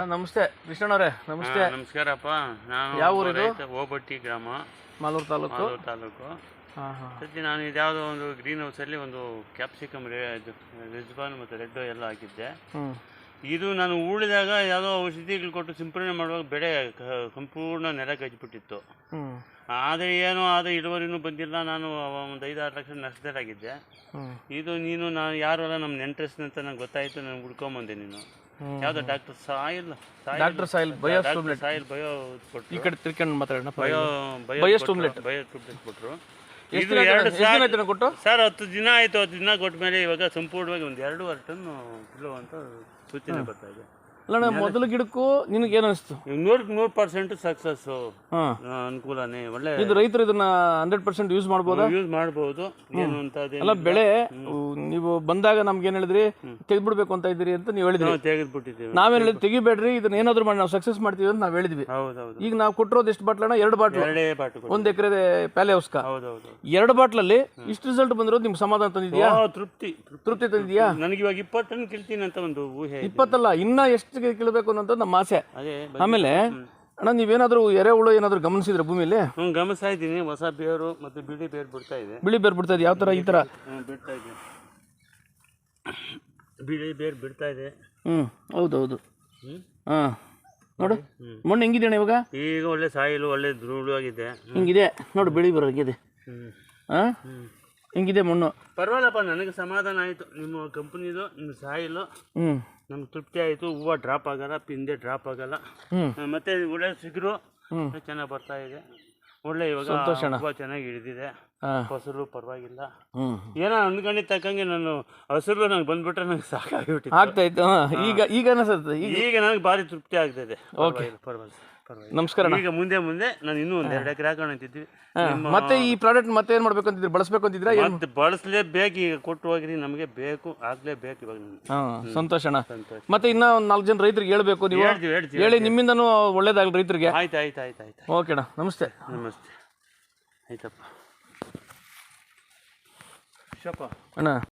ಅಣ್ಣ ನಮಸ್ತೆ. ಕೃಷ್ಣಣ್ಣವ್ರೆ ನಮಸ್ತೆ. ನಮಸ್ಕಾರಪ್ಪ. ನಾನು ಯಾವ ಊರಿದು? ಓಬಟ್ಟಿ ಗ್ರಾಮ. ಮಾಲೂರು ತಾಲೂಕು? ಮಾಲೂರು ತಾಲೂಕು. ಸದ್ಯ ನಾನು ಇದ್ಯಾವುದೋ ಒಂದು ಗ್ರೀನ್ ಹೌಸಲ್ಲಿ ಒಂದು ಕ್ಯಾಪ್ಸಿಕಮ್ ರೆಜ್ಬಾನ್ ಮತ್ತು ರೆಡ್ ಎಲ್ಲ ಹಾಕಿದ್ದೆ. ಇದು ನಾನು ಉಳಿದಾಗ ಯಾವುದೋ ಔಷಧಿಗಳು ಕೊಟ್ಟು ಸಿಂಪಡಣೆ ಮಾಡುವಾಗ ಬೆಳೆ ಕ- ಸಂಪೂರ್ಣ ನೆಲ ಕಚ್ಚಿಬಿಟ್ಟಿತ್ತು. ಆದರೆ ಏನೋ ಆದ ಇಳುವರಿನೂ ಬಂದಿಲ್ಲ. ನಾನು ಒಂದು ಐದಾರು ಲಕ್ಷ ನಷ್ಟದಲ್ಲಾಗಿದ್ದೆ ಹ್ಞೂ ಇದು ನೀನು ನಾನು ಯಾರಲ್ಲ ನಮ್ಮ ನೆಂಟ್ರೆಸ್ಟ್ ಅಂತ ನಂಗೆ ಗೊತ್ತಾಯಿತು. ನಾನು ಹುಡ್ಕೊಂಬಂದೆ ನೀನು. ಯಾವುದೋ doctor soil doctor soil bio soil bio ಕೊಟ್ಟು ಈ ಕಡೆ ತಿರ್ಕೊಂಡು ಮಾತಾಡೋಣ ಬಯೋ ಬಯೋ ಬಯೋ ಟೂಬ್ಲೆಟ್ ಬಯೋ ಕೊಟ್ಟರು ಇದು ಎರಡು ಕೊಟ್ಟು? ಸರ್ ಹತ್ತು ದಿನ ಆಯ್ತು ಹತ್ತು ದಿನ ಕೊಟ್ಟ ಮೇಲೆ ಇವಾಗ ಸಂಪೂರ್ಣವಾಗಿ ಒಂದು ಎರಡೂವರೆ ಟನ್ ಕಿಲೋ ಅಂತ ಸೂಚನೆ ಬರ್ತಾ ಇದೆ. ಅಲ್ಲ ಮೊದಲ ಗಿಡಕ್ಕೂ ನಿನಗೆ ಏನು ಅನಿಸ್ತು? ನೂರ್ ನೂರಕ್ಕೆ ನೂರು ಪರ್ಸೆಂಟ್ ಸಕ್ಸಸ್ ಅನುಕೂಲನೇ ಒಳ್ಳೆ ಇದು ರೈತರು ಇದನ್ನ ಹಂಡ್ರೆಡ್ ಪರ್ಸೆಂಟ್ ಯೂಸ್ ಮಾಡ್ಬೋದು? ಯೂಸ್ ಮಾಡ್ಬೋದು. ಏನು ಅಂತ ಅಲ್ಲ ಬೆಳೆ ನೀವು ಬಂದಾಗ ನಮ್ಗೆ ಏನು ಹೇಳಿದ್ರಿ ತೆಗೆದ್ಬಿಡ್ಬೇಕು ಅಂತ ಇದ್ದೀರಿ ಅಂತ ನೀವು ಹೇಳಿದ್ರಿ. ತೆಗೆದ್ಬಿಟ್ಟಿದ್ದೀವಿ. ನಾವೇನು ಹೇಳಿದ್ವಿ ತೆಗಿಬೇಡ್ರಿ ಇದನ್ನ ಏನಾದ್ರು ಮಾಡಿ ನಾವು ಸಕ್ಸಸ್ ಮಾಡ್ತೀವಿ ಅಂತ ನಾವು ಹೇಳಿದ್ವಿ. ಹೌದೌದು. ಈಗ ನಾವು ಕೊಟ್ಟಿರೋದು ಎಷ್ಟು ಬಾಟ್ಲಣ್ಣ? ಎರಡು ಬಾಟ್ಲು. ಎರಡೇ ಒಂದು ಎಕರೆ ಪ್ಯಾಲೆ ಹೌಸ್ಕ ಹೌದೌದು. ಎರಡು ಬಾಟ್ಲಲ್ಲಿ ಇಷ್ಟು ರಿಸಲ್ಟ್ ಬಂದಿರೋದು ನಿಮ್ಗೆ ಸಮಾಧಾನ ತಂದಿದ್ಯಾ? ತೃಪ್ತಿ. ತೃಪ್ತಿ ತಂದಿದ್ಯಾ? ನನಗೆ ಇವಾಗ ಇಪ್ಪತ್ತು ಟನ್ ಅಂತ ಒಂದು ಊಹೆ. ಇಪ್ಪತ್ತಲ್ಲ ಇನ್ನ ಎಷ್ಟು ಕೀಳ್ಬೇಕು ಅನ್ನೋದು ನಮ್ಮ ಆಸೆ. ಆಮೇಲೆ ಅಣ್ಣ ನೀವೇನಾದ್ರೂ ಎರೆಹುಳು ಏನಾದ್ರು ಗಮನಿಸಿದ್ರೆ ಭೂಮಿಲಿ? ಹ್ಞೂ ಗಮನಿಸ್ತಾ ಇದ್ದೀನಿ. ಹೊಸ ಬೇರು ಮತ್ತು ಬಿಳಿ ಬೇರು ಬಿಡ್ತಾ ಇದೆ. ಬಿಳಿ ಬೇರ್ ಬಿಡ್ತಾ ಇದೆ. ಯಾವ ತರ ಈ ತರ? ಬಿಡ್ತಾ ಇದೆ. ಬಿಳಿ ಬೇರೆ ಬಿಡ್ತಾ ಇದೆ. ಹ್ಮ್ ಹೌದೌದು. ಹೌದು ಹ್ಞೂ ನೋಡು ಮಣ್ಣು ಹೆಂಗಿದೆ ಅಣ್ಣ ಇವಾಗ? ಈಗ ಒಳ್ಳೆ ಸಾಯಿಲು ಒಳ್ಳೆ ಧೂಳುವಾಗಿದೆ ಹಿಂಗಿದೆ. ನೋಡು ಬಿಳಿ ಬರೋಗಿದೆ ಹಾಂ? ಹಾ ಹಿಂಗಿದೆ ಮಣ್ಣು. ಪರವಾಗಿಲ್ಲಪ್ಪ ನನಗೆ ಸಮಾಧಾನ ಆಯಿತು. ನಿಮ್ಮ ಕಂಪ್ನಿದು ನಿಮ್ಮ ಸಾಯಿಲು. ಹ್ಮ್. ನಮ್ಗೆ ತೃಪ್ತಿ ಆಯಿತು. ಹೂವು ಡ್ರಾಪ್ ಆಗಲ್ಲ ಪಿಂದೆ ಡ್ರಾಪ್ ಆಗಲ್ಲ. ಆ, ಮತ್ತೆ ಒಳ್ಳೆ ಸಿಗರು. ಚೆನ್ನಾಗಿ ಬರ್ತಾ ಇದೆ. ಒಳ್ಳೆ ಇವಾಗ ಹೂವು ಚೆನ್ನಾಗಿ ಹಿಡಿದಿದೆ. ಹಾ. ಫಸಲು ಪರವಾಗಿಲ್ಲ. ಏನ ಏನೋ ಅನ್ಕೊಂಡಿದ್ದ ತಕ್ಕಂಗೆ ನಾನು ಹಸಿರು ನಂಗೆ ಬಂದ್ಬಿಟ್ರೆ ನಂಗೆ ಸಾಕಾಗಿಬಿಟ್ಟಿತ್ತು. ಆಗ್ತಾ ಇತ್ತು. ಈಗ ಈಗ ಅನಿಸುತ್ತೆ. ಈಗ ಈಗ ನನಗೆ ಭಾರಿ ತೃಪ್ತಿ ಆಗ್ತಿದೆ ಇದೆ. ಪರವಾಗಿಲ್ಲ ಪರವಾಗಿಲ್ಲ. ನಮಸ್ಕಾರ ಅಣ್ಣ. ಈಗ ಮುಂದೆ ಮುಂದೆ ನಾನು ಇನ್ನೂ ಒಂದ್ ಎರಡು ಎಕರೆ ಹಾಕೋಣ ಅಂತಿದ್ವಿ. ಹಾ, ಮತ್ತೆ ಈ ಪ್ರಾಡಕ್ಟ್ ಮತ್ತೆ ಏನ್ ಮಾಡ್ಬೇಕು ಅಂತಿದ್ರೆ ಬಳಸ್ಬೇಕು ಅಂತಿದ್ರೆ? ಏನ್ ಮತ್ತೆ ಬಳಸಲೇಬೇಕು ಈಗ ಕೊಟ್ಟು ಹೋಗಿರಿ ನಮಗೆ ಬೇಕು ಆಗ್ಲೇಬೇಕು ಇವಾಗ ನಮ್ಗೆ. ಹಾ ಸಂತೋಷ ಅಣ್ಣ. ಸಂತೋಷ. ಮತ್ತೆ ಇನ್ನ ಒಂದ್ ನಾಲ್ಕು ಜನ ರೈತರಿಗೆ ಹೇಳ್ಬೇಕು ನೀವು. ಹೇಳ್ತೀವಿ ಹೇಳ್ತೀವಿ ಹೇಳಿ ನಿಮ್ಮಿಂದನೂ ಒಳ್ಳೇದಾಗಲಿ ರೈತರಿಗೆ. ಆಯ್ತು ಆಯ್ತು ಆಯ್ತು ಆಯ್ತು. ಓಕೆ ಅಣ್ಣ ನಮಸ್ತೆ. ನಮಸ್ತೆ. ಆಯ್ತಪ್ಪ. ಶೋಪ ಅಣ್ಣ.